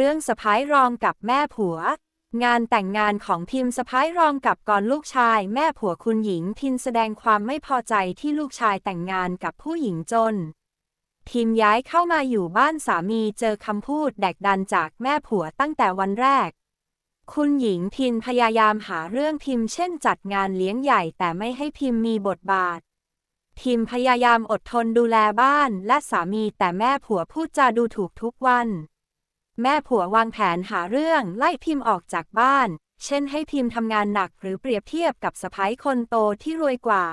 รื่องสะพ้ายรองกับแม่ผัว งานแต่งงานของพิมพ์สะพ้ายรองกับกรลูกชาย แม่ผัวคุณหญิงพินแสดงความไม่พอใจที่ลูกชายแต่งงานกับผู้หญิงจน พิมพ์ย้ายเข้ามาอยู่บ้านสามีเจอคำพูดแดกดันจากแม่ผัวตั้งแต่วันแรก คุณหญิงพินพยายามหาเรื่องพิมพ์เช่นจัดงานเลี้ยงใหญ่แต่ไม่ให้พิมพ์มีบทบาทพิมพ์พยายามอดทนดูแลบ้านและสามีแต่แม่ผัวพูดจาดูถูกทุกวัน แม่ผัววางแผนหาเรื่องไล่พิมพ์ออกจากบ้าน เช่นให้พิมพ์ทำงานหนักหรือเปรียบเทียบกับสะพ้ายคนโตที่รวยกว่า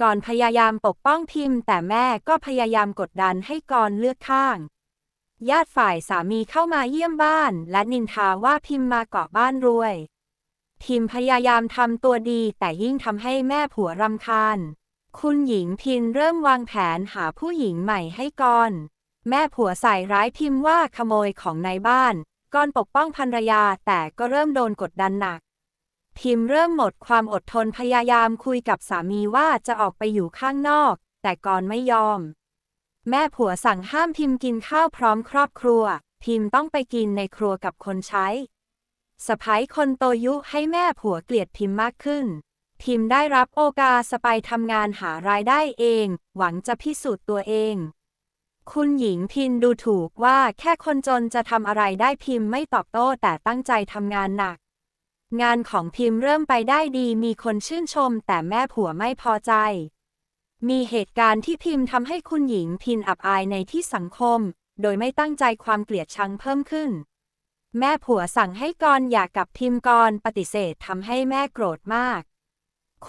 ก่อนพยายามปกป้องพิมพ์ แต่แม่ก็พยายามกดดันให้กรเลือกข้าง ญาติฝ่ายสามีเข้ามาเยี่ยมบ้าน และนินทาว่าพิมพ์มาเกาะบ้านรวย พิมพ์พยายามทำตัวดีแต่ยิ่งทำให้แม่ผัวรำคาญ คุณหญิงพินเริ่มวางแผนหาผู้หญิงใหม่ให้กร แม่ผัวใส่ร้ายพิมพ์ว่าขโมยของในบ้านกรปกป้องภรรยาแต่ก็เริ่มโดนกดดันหนัก พิมพ์เริ่มหมดความอดทนพยายามคุยกับสามีว่าจะออกไปอยู่ข้างนอก แต่กรไม่ยอม แม่ผัวสั่งห้ามพิมพ์กินข้าวพร้อมครอบครัว พิมพ์ต้องไปกินในครัวกับคนใช้สะพ้ายคนโตยุให้แม่ผัวเกลียดพิมพ์มากขึ้น พิมพ์ได้รับโอกาสไปทำงานหารายได้เอง หวังจะพิสูจน์ตัวเอง คุณหญิงพินดูถูกว่าแค่คนจนจะทำอะไรได้พิมพ์ไม่ตอบโต้แต่ตั้งใจทำงานหนัก งานของพิมพ์เริ่มไปได้ดีมีคนชื่นชม แต่แม่ผัวไม่พอใจ มีเหตุการณ์ที่พิมพ์ทำให้คุณหญิงพินอับอายในที่สังคม โดยไม่ตั้งใจความเกลียดชังเพิ่มขึ้น แม่ผัวสั่งให้กรหย่ากับพิมพ์กรปฏิเสธทำให้แม่โกรธมาก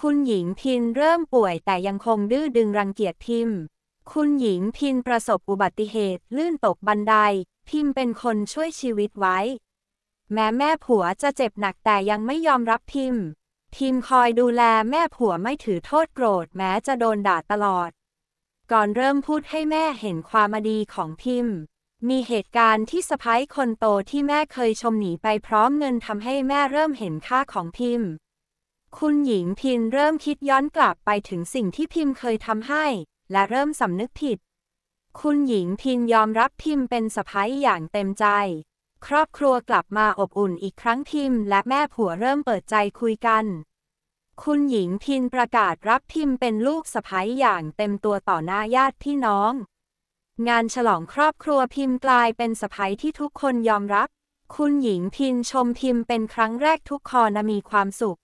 คุณหญิงพินเริ่มป่วยแต่ยังคงดื้อดึงรังเกียจพิมพ์ คุณหญิงพินประสบอุบัติเหตุลื่นตกบันได พิมเป็นคนช่วยชีวิตไว้ แม้แม่ผัวจะเจ็บหนักแต่ยังไม่ยอมรับพิมพิมคอยดูแลแม่ผัวไม่ถือโทษโกรธแม้จะโดนด่าตลอด ก่อนเริ่มพูดให้แม่เห็นความดีของพิมมีเหตุการณ์ที่สะพ้ายคนโตที่แม่เคยชมหนีไปพร้อมเงินทำให้แม่เริ่มเห็นค่าของพิมคุณหญิงพินเริ่มคิดย้อนกลับไปถึงสิ่งที่พิมเคยทำให้ และเริ่มสำนึกผิด คุณหญิงพินยอมรับพิมพ์เป็นสะพ้ายอย่างเต็มใจ ครอบครัวกลับมาอบอุ่นอีกครั้งพิมพ์และแม่ผัวเริ่มเปิดใจคุยกัน คุณหญิงพินประกาศรับพิมพ์เป็นลูกสะพ้ายอย่างเต็มตัวต่อหน้าญาติพี่น้อง งานฉลองครอบครัวพิมพ์กลายเป็นสะพ้ายที่ทุกคนยอมรับ คุณหญิงพินชมพิมพ์เป็นครั้งแรกทุกคนมีความสุข